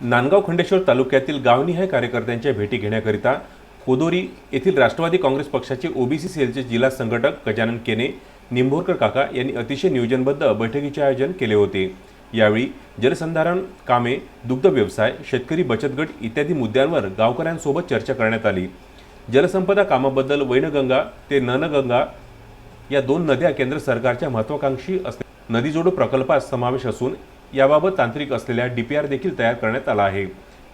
नांदगाव खंडेश्वर तालुक्यातील गावनिहाय कार्यकर्त्यांच्या भेटी घेण्याकरिता कोदोरी येथील राष्ट्रवादी काँग्रेस पक्षाचे ओबीसी सेलचे जिल्हा संघटक गजानन केने निंभोरकर काका यांनी अतिशय नियोजनबद्ध बैठकीचे आयोजन केले होते. यावेळी जलसंधारण कामे दुग्ध व्यवसाय शेतकरी बचत गट इत्यादी मुद्द्यांवर गावकऱ्यांसोबत चर्चा करण्यात आली. जलसंपदा कामाबद्दल वैनगंगा ते ननगंगा या दोन नद्या केंद्र सरकारच्या महत्वाकांक्षी असल्या नदीजोडो प्रकल्पात समावेश असून याबाबत तांत्रिक असलेल्या डी पी आर देखील तयार करण्यात आला आहे.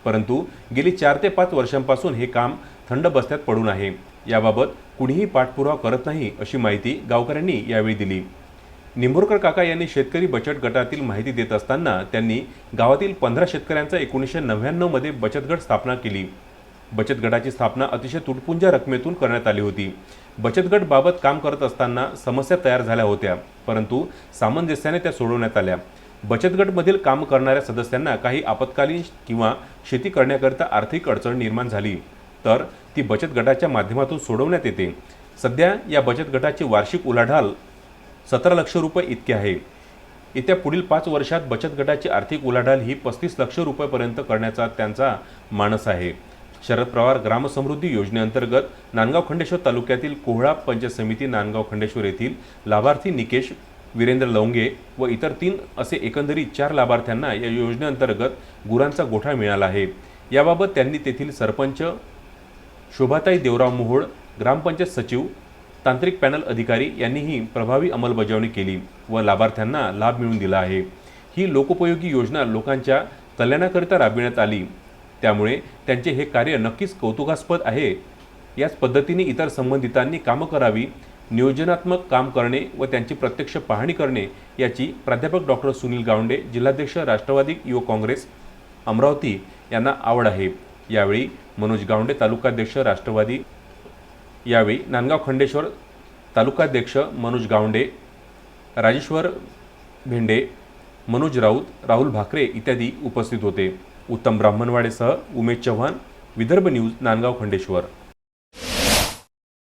परंतु गेली चार ते पाच वर्षांपासून हे काम थंड बस्त्यात पडून आहे. याबाबत कुणीही पाठपुरावा करत नाही अशी माहिती गावकऱ्यांनी यावेळी दिली. निंभोरकर काका यांनी शेतकरी बचत गटातील माहिती देत असताना त्यांनी गावातील पंधरा शेतकऱ्यांचा एकोणीसशे नव्याण्णवमध्ये बचत गट स्थापना केली. बचत गटाची स्थापना अतिशय तुटपुंजा रकमेतून करण्यात आली होती. बचत गट बाबत काम करत असताना समस्या तयार झाल्या होत्या परंतु सामंजस्याने त्या सोडवण्यात आल्या. बचत गटमधील काम करणाऱ्या सदस्यांना काही आपत्कालीन किंवा शेती करण्याकरिता आर्थिक अडचण निर्माण झाली तर ती बचत गटाच्या माध्यमातून सोडवण्यात येते. सध्या या बचत गटाची वार्षिक उलाढाल सतरा लक्ष रुपये इतके आहे. येत्या पुढील पाच वर्षात बचत गटाची आर्थिक उलाढाल ही पस्तीस लक्ष रुपयापर्यंत करण्याचा त्यांचा मानस आहे. शरद पवार ग्रामसमृद्धी योजनेअंतर्गत नांदगाव खंडेश्वर तालुक्यातील कोहळा पंचायत समिती नांदगाव खंडेश्वर येथील लाभार्थी निकेश वीरेंद्र लवंगे व इतर तीन असे एकंदरीत चार लाभार्थ्यांना या योजनेअंतर्गत गुरांचा गोठा मिळाला आहे. याबाबत त्यांनी तेथील सरपंच शोभाताई देवराव मोहोळ ग्रामपंचायत सचिव तांत्रिक पॅनल अधिकारी यांनीही प्रभावी अंमलबजावणी केली व लाभार्थ्यांना लाभ मिळवून दिला आहे. ही लोकोपयोगी योजना लोकांच्या कल्याणाकरिता राबविण्यात आली. त्यामुळे त्यांचे हे कार्य नक्कीच कौतुकास्पद आहे. याच पद्धतीने इतर संबंधितांनी कामं करावी नियोजनात्मक काम करणे व त्यांची प्रत्यक्ष पाहणी करणे याची प्राध्यापक डॉक्टर सुनील गावंडे जिल्हाध्यक्ष राष्ट्रवादी युवक काँग्रेस अमरावती यांना आवड आहे. यावेळी मनोज गावंडे तालुकाध्यक्ष राष्ट्रवादी यावेळी नांदगाव खंडेश्वर तालुकाध्यक्ष मनोज गावंडे राजेश्वर भेंडे मनोज राऊत राहुल भाकरे इत्यादी उपस्थित होते. उत्तम ब्राह्मणवाडेसह उमेश चव्हाण विदर्भ न्यूज नांदगाव खंडेश्वर.